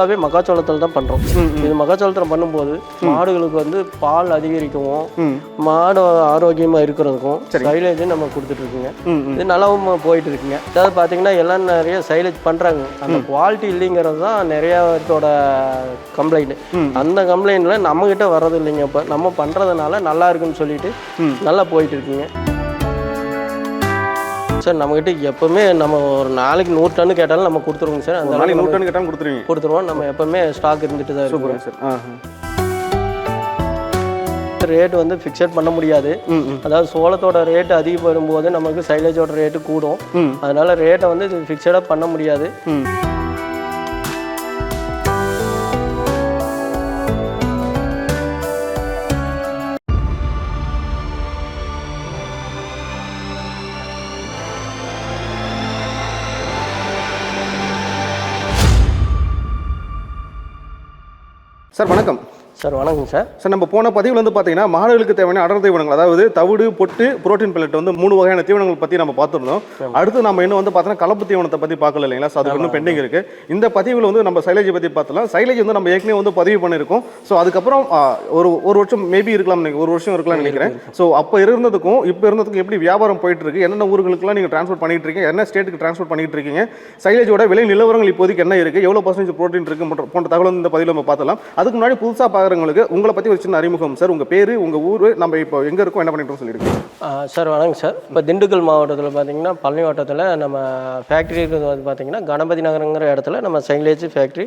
ஃபுல்லாகவே மக்காச்சோளத்தில் தான் பண்ணுறோம் இது மக்காச்சோளத்தில் பண்ணும்போது மாடுகளுக்கு வந்து பால் அதிகரிக்கவும் மாடு ஆரோக்கியமாக இருக்கிறதுக்கும் சைலேஜ் நம்ம கொடுத்துட்ருக்குங்க இது நல்லாவும் போயிட்டு இருக்குங்க. அதாவது பார்த்தீங்கன்னா எல்லாம் நிறைய சைலேஜ் பண்ணுறாங்க அந்த குவாலிட்டி இல்லைங்கிறது தான் நிறைய பேர்த்தோட கம்ப்ளைண்ட் அந்த கம்ப்ளைண்ட்ல நம்மக்கிட்ட வர்றது இல்லைங்க. இப்போ நம்ம பண்ணுறதுனால நல்லா இருக்குன்னு சொல்லிட்டு நல்லா போயிட்டு இருக்குங்க. சார் நம்மக்கிட்ட எப்பவுமே நம்ம ஒரு நாளைக்கு நூறு டன்னு கேட்டாலும் நம்ம கொடுத்துருவோங்க சார். அந்த நாளைக்கு நூறு டன் கேட்டாலும் கொடுத்துருவீங்க. கொடுத்துருவோம். நம்ம எப்பவுமே ஸ்டாக் இருந்துட்டு தான் சூப்பருங்க சார். ஆ ரேட் வந்து ஃபிக்ஸட் பண்ண முடியாது. அதாவது சோளத்தோட ரேட் அதிகப்படும் போது நமக்கு சைலேஜோட ரேட்டு கூடும். அதனால ரேட்டை வந்து ஃபிக்ஸடாக பண்ண முடியாது. சார் வணக்கம். சார் வணக்கம் சார். சார் நம்ம போன பதிவில் வந்து பார்த்தீங்கன்னா மாடுகளுக்கு தேவையான அடர் தீவனங்கள் அதாவது தவிடு பொட்டு புரோட்டீன் பெல்லட் வந்து மூணு வகையான தீவனங்கள் பற்றி நம்ம பார்த்துருந்தோம். அடுத்து நம்ம இன்னும் வந்து பார்த்தீங்கன்னா கலப்பு தீவனத்தை பற்றி பார்க்கல இல்லைங்களா? ஸோ அது இன்னும் பெண்டிங் இருக்கு. இந்த பதிவில் வந்து நம்ம சைலேஜ் பற்றி பார்த்தலாம் சைலேஜ் வந்து நம்ம ஏற்கனவே வந்து பதிவு பண்ணியிருக்கோம். ஸோ அதுக்கப்புறம் ஒரு ஒரு வருஷம் மேபி இருக்கலாம் நினைக்கிறேன். ஒரு வருஷம் இருக்கலாம் நினைக்கிறேன். ஸோ அப்போ இருந்ததுக்கும் இப்போ இருந்ததுக்கும் எப்படி வியாபாரம் போயிட்டு இருக்கு என்னென்ன ஊர்களுக்குலாம் நீங்கள் ட்ரான்ஸ்போர்ட் பண்ணிட்டு இருக்கீங்க? என்ன ஸ்டேட்டுக்கு ட்ரான்ஸ்போர்ட் பண்ணிட்டு இருக்கீங்க? சைலேஜோட விலை நிலவரங்கள் இப்போதைக்கு என்ன இருக்கு? எவ்வளோ பர்சன்டேஜ் ப்ரோட்டீன் இருக்கு? போன்ற- தகவல் இந்த பதிவில் நம்ம பார்த்தலாம் அதுக்கு முன்னாடி புதுசாக பார்க்குறவங்களுக்கு உங்களை பற்றி ஒரு சின்ன அறிமுகம். சார் உங்கள் பேர் உங்கள் ஊர் நம்ம இப்போ எங்கே இருக்கோம் என்ன பண்ணிட்டோம் சொல்லியிருக்கோம் சார் வணக்கம் சார். இப்போ திண்டுக்கல் மாவட்டத்தில் பார்த்தீங்கன்னா பழனி மாவட்டத்தில் நம்ம ஃபேக்ட்ரி இருக்கிறது வந்து பார்த்தீங்கன்னா கணபதி நகரங்கிற இடத்துல நம்ம சைலேஜ் ஃபேக்ட்ரி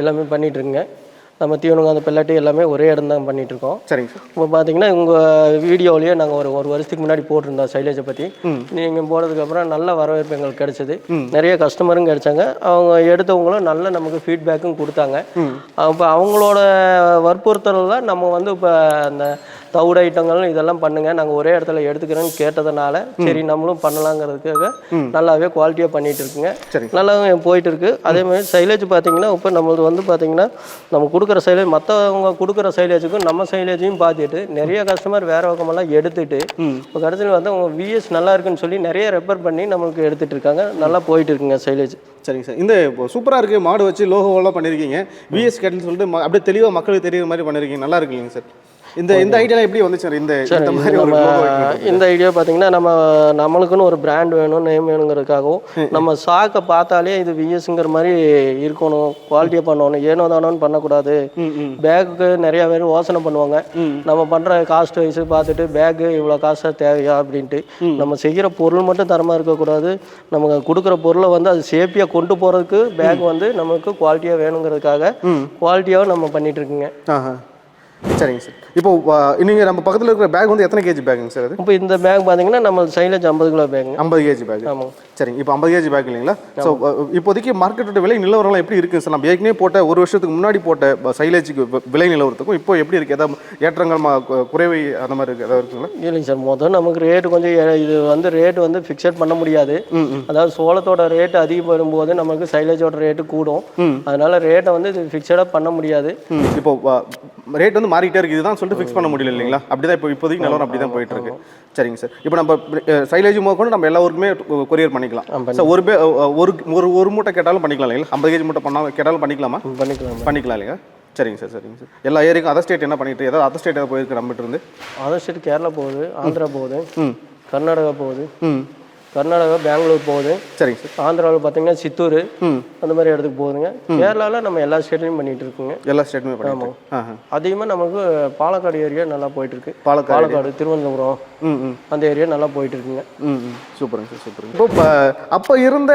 எல்லாமே பண்ணிகிட்ருங்க நம்ம தீவனங்க அந்த பெல்லாட்டி எல்லாமே ஒரே இடம் தான் பண்ணிட்டு இருக்கோம் சரிங்க சார். இப்போ பார்த்தீங்கன்னா உங்கள் வீடியோவிலேயே நாங்கள் ஒரு ஒரு வருஷத்துக்கு முன்னாடி போட்டிருந்தோம் சைலேஜை பற்றி நீங்கள் போனதுக்கப்புறம் நல்ல வரவேற்பு எங்களுக்கு கிடைச்சது. நிறைய கஸ்டமரும் கிடைச்சாங்க. அவங்க எடுத்தவங்களும் நல்ல நமக்கு ஃபீட்பேக்கும் கொடுத்தாங்க. அப்போ அவங்களோட வற்புறுத்தலில் நம்ம வந்து இப்போ அந்த தவிடு ஐட்டங்கள் இதெல்லாம் பண்ணுங்க. நாங்கள் ஒரே இடத்துல எடுத்துக்கிறோன்னு கேட்டதுனால சரி நம்மளும் பண்ணலாங்கிறதுக்காக நல்லாவே குவாலிட்டியாக பண்ணிட்டு இருக்குங்க. நல்லாவும் போயிட்டு இருக்கு. அதே மாதிரி சைலேஜ் பார்த்தீங்கன்னா இப்போ நம்மளது வந்து பார்த்தீங்கன்னா நம்ம கொடுக்குற சைலேஜ் மற்றவங்க கொடுக்குற சைலேஜுக்கும் நம்ம சைலேஜையும் பார்த்துட்டு நிறைய கஸ்டமர் வேற பக்கமெல்லாம் எடுத்துட்டு இப்போ கடைசியில் வந்து அவங்க விஎஸ் நல்லா இருக்குன்னு சொல்லி நிறைய ரெஃபர் பண்ணி நம்மளுக்கு எடுத்துட்டு இருக்காங்க. நல்லா போயிட்டு இருக்குங்க சைலேஜ் சரிங்க சார். இந்த இப்போ சூப்பராக இருக்குது மாடு வச்சு லோகோவெல்லாம் பண்ணியிருக்கீங்க விஎஸ் கேட்டில் சொல்லிட்டு அப்படியே தெளிவாக மக்களுக்கு தெரியுற மாதிரி பண்ணியிருக்கீங்க நல்லா இருக்குங்க சார்? இந்த இந்த ஐடியாலாம் எப்படி வந்துச்சு இந்த இந்த மாதிரி நம்ம. இந்த ஐடியா பார்த்தீங்கன்னா நம்ம நம்மளுக்குன்னு ஒரு பிராண்ட் வேணும் நேம் வேணுங்கிறதுக்காகவும் நம்ம சாக்கை பார்த்தாலே இது விஎஸ்ங்கிற மாதிரி இருக்கணும் குவாலிட்டியாக பண்ணணும் ஏனோ தானோன்னு பண்ணக்கூடாது. பேக்குக்கு நிறைய பேர் யோசனை பண்ணுவாங்க. நம்ம பண்ணுற காஸ்ட் வைஸ் பார்த்துட்டு பேக்கு இவ்வளோ காசாக தேவையா அப்படின்ட்டு. நம்ம செய்கிற பொருள் மட்டும் தரமாக இருக்கக்கூடாது. நம்ம கொடுக்குற பொருளை வந்து அது சேஃப்டியாக கொண்டு போகிறதுக்கு பேக் வந்து நமக்கு குவாலிட்டியாக வேணுங்கிறதுக்காக குவாலிட்டியாகவும் நம்ம பண்ணிட்டு இருக்குங்க. சரிங்க சார். இப்போ நீங்கள் நம்ம பக்கத்தில் இருக்கிற பேக் வந்து எத்தனை கேஜி பேக்குங்க சார் அது? இப்போ இந்த பேக் பார்த்தீங்கன்னா நம்ம சைலேஜ் ஐம்பது கிலோ பேக்குங்க ஐம்பது கேஜி பேக் ஆமாம் சரிங்க. இப்போ ஐம்பது கேஜி பேக் இல்லைங்களா? ஸோ இப்போதைக்கு மார்க்கெட்டோட விலை நிலவரம்லாம் எப்படி இருக்குங்க சார்? நம்ம ஏற்கனவே போட்ட ஒரு வருஷத்துக்கு முன்னாடி போட்ட சைலேஜுக்கு விலை நிலவரத்துக்கும் இப்போ எப்படி இருக்குது ஏதாவது ஏற்றங்கள் குறைவை அந்த மாதிரி இருக்கு? ஏதாவது இருக்குங்களா? இல்லைங்க சார். முதல் நமக்கு ரேட்டு கொஞ்சம் இது வந்து ரேட் வந்து ஃபிக்ஸட் பண்ண முடியாது. அதாவது சோளத்தோட ரேட் அதிகப்படும் போது நமக்கு சைலேஜோட ரேட்டு கூடும். அதனால ரேட்டை வந்து ஃபிக்ஸடாக பண்ண முடியாது. இப்போ ரேட் வந்து மாறிக்கிட்டே இருக்கு இதுதான் சொல்லிட்டு ஃபிக்ஸ் பண்ண முடியல இல்லைங்களா? அப்படிதான் இப்போ இப்போதைக்கு நிலவரம் அப்படி தான் போயிட்டு இருக்கு. சரிங்க சார். இப்போ நம்ம சைலேஜ் முதற்கொண்டு நம்ம எல்லா ஊருக்குமே கொரியர் பண்ணிக்கலாம். சார் ஒரு பே ஒரு ஒரு ஒரு மூட்டை கேட்டாலும் பண்ணிக்கலாம் இல்லைங்களா? ஐம்பது கேஜி மூட்டை பண்ணா கேட்டாலும் பண்ணிக்கலாமா? பண்ணிக்கலாம் பண்ணிக்கலாம் இல்லைங்க சரிங்க சார் சரிங்க சார். எல்லா ஏரியாக்கும் அதர் ஸ்டேட் என்ன பண்ணிட்டு ஏதாவது அதர் ஸ்டேட் ஏதாவது போயிருக்கு நம்மகிட்ட இருந்து? அதர் ஸ்டேட் கேரளா போகுது ஆந்திரா போகுது கர்நாடகா போகுது. கர்நாடகா பெங்களூர் போகுது. சரிங்க சார். ஆந்திராவில் பார்த்தீங்கன்னா சித்தூர் அந்த மாதிரி இடத்துக்கு போகுதுங்க. கேரளாவில் நம்ம எல்லா ஸ்டேட்லையும் பண்ணிட்டு இருக்கோங்க. எல்லா பண்ணிட்டு ஆஹா. அதிகமாக நமக்கு பாலக்காடு ஏரியா நல்லா போயிட்டு இருக்கு. பாலக்காடு பாலக்காடு திருவனந்தபுரம் அந்த ஏரியா நல்லா போயிட்டு இருக்குங்க. சூப்பருங்க சார் சூப்பருங்க. இப்போ அப்போ இருந்த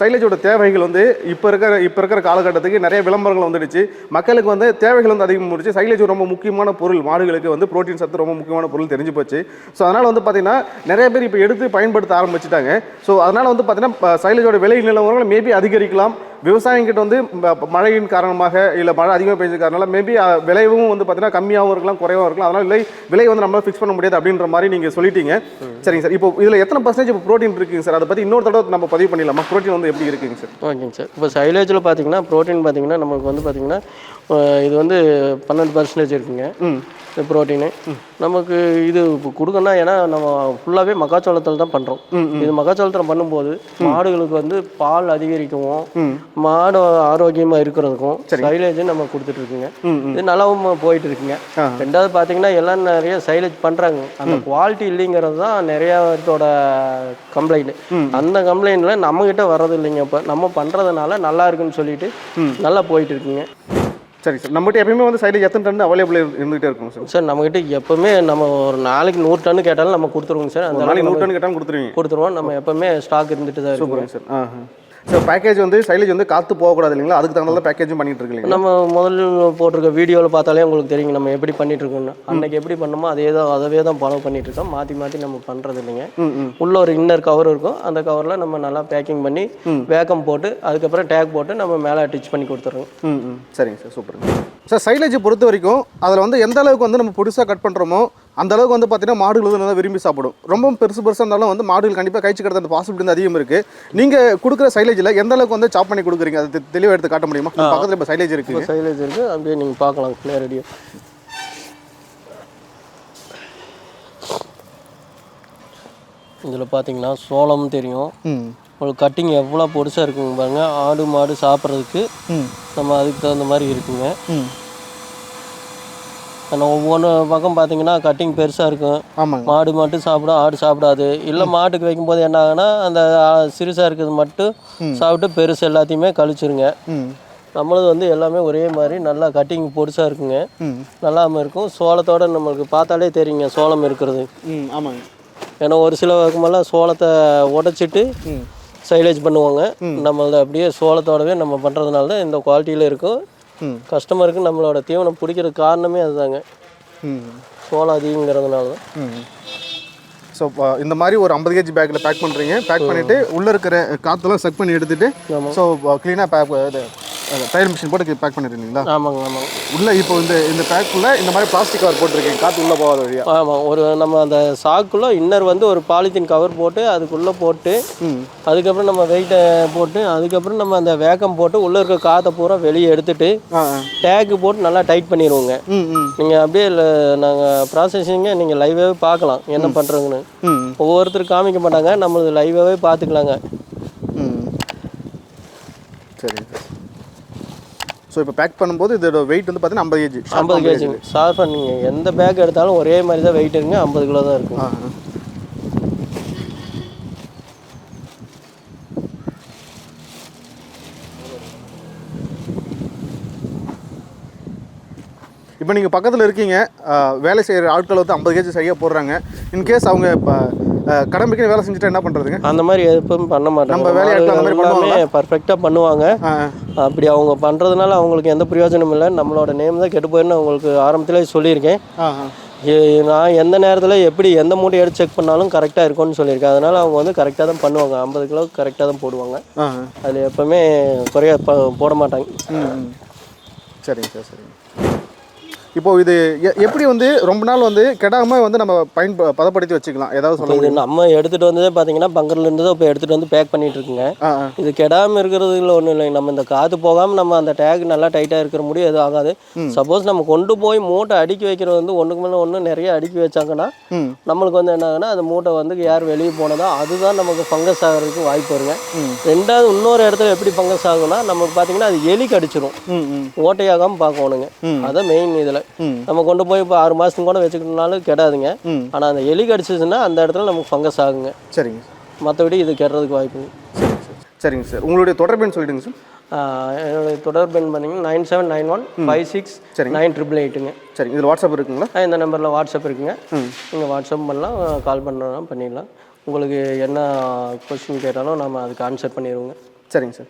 சைலேஜோட தேவைகள் வந்து இப்போ இருக்கிற இப்போ இருக்கிற காலகட்டத்துக்கு நிறைய விளம்பரங்கள் வந்துடுச்சு. மக்களுக்கு வந்து தேவைகள் வந்து அதிகம் முடிச்சு சைலேஜ் ரொம்ப முக்கியமான பொருள். மாடுகளுக்கு வந்து புரோட்டீன் சத்து ரொம்ப முக்கியமான பொருள் தெரிஞ்சு போச்சு. ஸோ அதனால் வந்து பார்த்தீங்கன்னா நிறைய பேர் இப்போ எடுத்து பயன்படுத்த ஆரம்பிச்சிட்டாங்க ஸோ அதனால் வந்து பார்த்தீங்கன்னா சைலேஜோட விலை நிலவரங்கள் மேபி அதிகரிக்கலாம். விவசாயிங்கிட்ட வந்து மழையின் காரணமாக இல்லை மழை அதிகமாக பெய்ஞ்ச காரணனால மேபி விளைவும் வந்து பார்த்தீங்கன்னா கம்மியாகவும் இருக்கலாம் குறைவாகவும் இருக்கலாம். அதனால் விலை விலை வந்து நம்மளால ஃபிக்ஸ் பண்ண முடியாது அப்படின்ற மாதிரி நீங்கள் சொல்லிட்டீங்க. சரிங்க சார். இப்போ இதில் எத்தனை பர்சன்டேஜ் இப்போ ப்ரோட்டீன் இருக்குங்க சார்? அதை பற்றி இன்னொரு தடவை நம்ம பதிவு பண்ணிடலாமா? ப்ரோட்டீன் வந்து எப்படி இருக்குங்க சார்? ஓகேங்க சார். இப்போ சைலேஜில் பார்த்தீங்கன்னா ப்ரோட்டீன் பார்த்தீங்கன்னா நமக்கு வந்து பார்த்தீங்கன்னா இது வந்து பன்னெண்டு பர்சன்டேஜ் இருக்குங்க. புரோட்டீனு. நமக்கு இது இப்போ கொடுக்கணும் ஏன்னா நம்ம ஃபுல்லாகவே மக்காச்சோளத்தில் தான் பண்ணுறோம் இது மக்காச்சோளத்தில் பண்ணும்போது மாடுகளுக்கு வந்து பால் அதிகரிக்கவும் மாடு ஆரோக்கியமாக இருக்கிறதுக்கும் சைலேஜ் நம்ம கொடுத்துட்டு இருக்குங்க. இது நல்லாவும் போயிட்டு இருக்குங்க. ரெண்டாவது பார்த்தீங்கன்னா எல்லாம் நிறைய சைலேஜ் பண்ணுறாங்க அந்த குவாலிட்டி இல்லைங்கிறது தான் நிறைய பேர்த்தோட கம்ப்ளைண்ட் அந்த கம்ப்ளைண்ட்ல நம்ம கிட்ட வர்றது இல்லைங்க. இப்போ நம்ம பண்ணுறதுனால நல்லா இருக்குன்னு சொல்லிட்டு நல்லா போயிட்டு இருக்குங்க. சரி சார். நம்மகிட்ட எப்பயுமே வந்து சைடில் எத்தனை டன் அவைலபிள் இருந்துகிட்டே இருக்கும் சார்? சார் நம்மகிட்ட எப்பவுமே நம்ம ஒரு நாளைக்கு நூறு டன்னு கேட்டாலும் நம்ம கொடுத்துருவோங்க சார். அந்த நாளைக்கு நூறு டன் கேட்டாலும் கொடுத்துருவீங்க. கொடுத்துருவோம். நம்ம எப்பவுமே ஸ்டாக் இருந்துட்டு தான் இருக்கும் சூப்பருங்க சார். ஆ சார் பேக்கேஜ் வந்து சைலேஜ் வந்து காற்று போகக்கூடாது இல்லைங்களா? அதுக்கு தகுந்த பேக்கேஜும் பண்ணிட்டு இருக்கு இல்லைங்களா நம்ம முதல்ல போட்டிருக்க வீடியோவில் பார்த்தாலே உங்களுக்கு தெரியும் நம்ம எப்படி பண்ணிட்டு இருக்கோம்னு. அன்னைக்கு எப்படி பண்ணோமோ அதே தான் அதவே தான் ஃபாலோ பண்ணிட்டு இருக்கோம். மாற்றி மாற்றி நம்ம பண்ணுறது இல்லைங்க. உள்ள ஒரு இன்னர் கவர் இருக்கும். அந்த கவரில் நம்ம நல்லா பேக்கிங் பண்ணி வேக்கம் போட்டு அதுக்கப்புறம் டேக் போட்டு நம்ம மேலே அட்டிச் பண்ணி கொடுத்துருவோம் சரிங்க சார் சூப்பருங்க. சார் சைலேஜ் பொறுத்த வரைக்கும் அதில் வந்து எந்த அளவுக்கு வந்து நம்ம புதுசாக கட் பண்ணுறோமோ அந்த அளவுக்கு வந்து பார்த்தீங்கன்னா மாடுகள் வந்து நல்லா விரும்பி சாப்பிடும். ரொம்ப பெருசு பெருசாக இருந்தாலும் வந்து மாடுகள் கண்டிப்பாக கழிச்சு கிடந்த அந்த பாசிபிலிட்டி வந்து அதிகம் இருக்குது நீங்கள் கொடுக்குற சைலேஜில் எந்த அளவுக்கு வந்து சாப் பண்ணி கொடுக்குறீங்க? அது தெளிவாக எடுத்து காட்ட முடியுமா? பக்கத்தில் இப்போ சைலேஜ் இருக்குது சைலேஜ் இருக்குது அப்படியே நீங்கள் பார்க்கலாம். நேரடியாக இதில் பார்த்தீங்கன்னா சோளம் தெரியும். உங்களுக்கு கட்டிங் எவ்வளோ பொடிசாக இருக்குங்க பாருங்க. ஆடு மாடு சாப்பிட்றதுக்கு நம்ம அதுக்கு தகுந்த மாதிரி இருக்குங்க. ஆனால் ஒவ்வொன்று பக்கம் பார்த்தீங்கன்னா கட்டிங் பெருசாக இருக்கும். ஆமாங்க. மாடு மட்டும் சாப்பிடும் ஆடு சாப்பிடாது. இல்லை மாட்டுக்கு வைக்கும்போது என்ன ஆகுனா அந்த சிறுசாக இருக்கிறது மட்டும் சாப்பிட்டு பெருசு எல்லாத்தையுமே கழிச்சிருங்க. நம்மளது வந்து எல்லாமே ஒரே மாதிரி நல்லா கட்டிங் பொடிசாக இருக்குங்க. ம். நல்லாம இருக்கும். சோளத்தோட நம்மளுக்கு பார்த்தாலே தெரியுங்க சோளம் இருக்கிறது. ஆமாங்க. ஏன்னா ஒரு சில பக்கமெல்லாம் சோளத்தை உடைச்சிட்டு சைலேஜ் பண்ணுவாங்க. நம்மளது அப்படியே சோளத்தோடவே நம்ம பண்ணுறதுனால தான் இந்த குவாலிட்டியில் இருக்கும். கஸ்டமருக்கு நம்மளோட தீவனம் பிடிக்கிற காரணமே அதுதாங்க. ம். சோளம் அதிகங்கிறதுனால தான் ம் ஸோ இந்த மாதிரி ஒரு ஐம்பது கேஜி பேக்கில் பேக் பண்ணுறீங்க பேக் பண்ணிவிட்டு உள்ளே இருக்கிற காற்றெல்லாம் செக் பண்ணி எடுத்துட்டு ஆமாம். ஸோ க்ளீனாக பேக் டைல் மிஷின் போட்டு பேக் பண்ணிடுறீங்களா ஆமாங்க ஆமாங்க. உள்ளே இப்போ இந்த இந்த பேக்குள்ளே இந்த மாதிரி பிளாஸ்டிக் கவர் போட்டிருக்கீங்க. காற்று உள்ளே போகாத வழியா? ஆமாம் ஒரு நம்ம அந்த சாக்குள்ளே இன்னர் வந்து ஒரு பாலித்தீன் கவர் போட்டு அதுக்குள்ளே போட்டு அதுக்கப்புறம் நம்ம வெயிட்டை போட்டு அதுக்கப்புறம் நம்ம அந்த வேக்கம் போட்டு உள்ளே இருக்க காற்றை பூரா வெளியே எடுத்துட்டு. டேக்கு போட்டு நல்லா டைட் பண்ணிடுவோங்க நீங்கள் அப்படியே நாங்கள் ப்ராசஸிங்கை நீங்கள் லைவாகவே பார்க்கலாம் என்ன பண்ணுறதுன்னு ம். ஒவ்வொருத்தர் காமிக்க மாட்டாங்க நம்மளது லைவாகவே பார்த்துக்கலாங்க. சரி. ஸோ இப்போ பேக் பண்ணும்போது இதோட வெயிட் வந்து பார்த்தீங்கன்னா ஐம்பது கேஜி ஐம்பது கேஜிங்க சாஃபா நீங்கள் எந்த பேக் எடுத்தாலும் ஒரே மாதிரி தான் வெயிட் இருக்குங்க. ஐம்பது கிலோ தான் இருக்கும் இப்போ நீங்கள் பக்கத்தில் இருக்கீங்க. வேலை செய்கிற ஆட்கள் வந்து ஐம்பது கேஜி சரியாக போடுறாங்க. இன்கேஸ் அவங்க இப்போ கடமைக்கு வேலை செஞ்சுட்டு என்ன பண்ணுறதுங்க அந்த மாதிரி எப்பவும் பண்ண மாட்டாங்க. நம்ம எல்லாமே பர்ஃபெக்டாக பண்ணுவாங்க. அப்படி அவங்க பண்ணுறதுனால அவங்களுக்கு எந்த பிரயோஜனமும் இல்லை. நம்மளோட நேம் தான் கெட்டு போயிருந்து அவங்களுக்கு ஆரம்பத்திலே சொல்லியிருக்கேன். நான் எந்த நேரத்தில் எப்படி எந்த மூட்டை எடுத்து செக் பண்ணாலும் கரெக்டாக இருக்கும்னு சொல்லியிருக்கேன். அதனால் அவங்க வந்து கரெக்டாக தான் பண்ணுவாங்க. ஐம்பது கிலோ கரெக்டாக தான் போடுவாங்க. அதில் எப்போவுமே குறைய போட மாட்டாங்க. சரிங்க சார் சரிங்க. இப்போ இது எப்படி வந்து ரொம்ப நாள் வந்து கெடாம வந்து நம்ம பயன் பதப்படுத்தி வச்சுக்கலாம்? ஏதாவது சொல்ல இது நம்ம எடுத்துகிட்டு வந்ததே பார்த்தீங்கன்னா பங்கர்லேருந்து தான் இப்போ எடுத்துகிட்டு வந்து பேக் பண்ணிட்டு இருக்குங்க. இது கெடாமல் இருக்கிறதுல ஒன்றும் இல்லைங்க. நம்ம இந்த காற்று போகாமல் நம்ம அந்த டேக் நல்லா டைட்டாக இருக்கிற முடியும் எதுவும் ஆகாது. சப்போஸ் நம்ம கொண்டு போய் மூட்டை அடுக்கி வைக்கிறது வந்து ஒன்றுக்கு மேலே ஒன்று நிறைய அடுக்கி வச்சாங்கன்னா நம்மளுக்கு வந்து என்ன ஆகுனா அந்த மூட்டை வந்து யார் வெளியே போனதோ அதுதான் நமக்கு ஃபங்கஸ் ஆகிறதுக்கு வாய்ப்பு வருங்க. ரெண்டாவது இன்னொரு இடத்துல எப்படி ஃபங்கஸ் ஆகும்னா நமக்கு பார்த்தீங்கன்னா அது எலி கடிச்சிரும். ம் ம். ஓட்டையாகாமல் பார்க்கணுங்க. அதான் மெயின் இதில். நம்ம கொண்டு போய் இப்போ ஆறு மாதத்துக்கு கூட வச்சுக்கிட்டனாலும் கெடாதுங்க. ஆனால் அந்த எலி கடிச்சிச்சுன்னா அந்த இடத்துல நமக்கு ஃபங்கஸ் ஆகுங்க. சரிங்க மற்றபடி இது கெடுறதுக்கு வாய்ப்பு சரிங்க சார். சார். உங்களுடைய தொடர்புன்னு சொல்லிடுங்க சார். என்னுடைய தொடர்பு எண் பார்த்தீங்கன்னா nine seven nine one five six சரிங்க. நைன் ட்ரிபிள் எயிட்டுங்க. சரிங்க. இதில் வாட்ஸ்அப் இருக்குங்களா? இந்த நம்பரில் வாட்ஸ்அப் இருக்குங்க. நீங்கள் வாட்ஸ்அப் பண்ணலாம் கால் பண்ணலாம் பண்ணிடலாம். உங்களுக்கு என்ன கொஸ்டின் கேட்டாலும் நம்ம அதுக்கு ஆன்சர் பண்ணிடுவோங்க. சரிங்க சார்.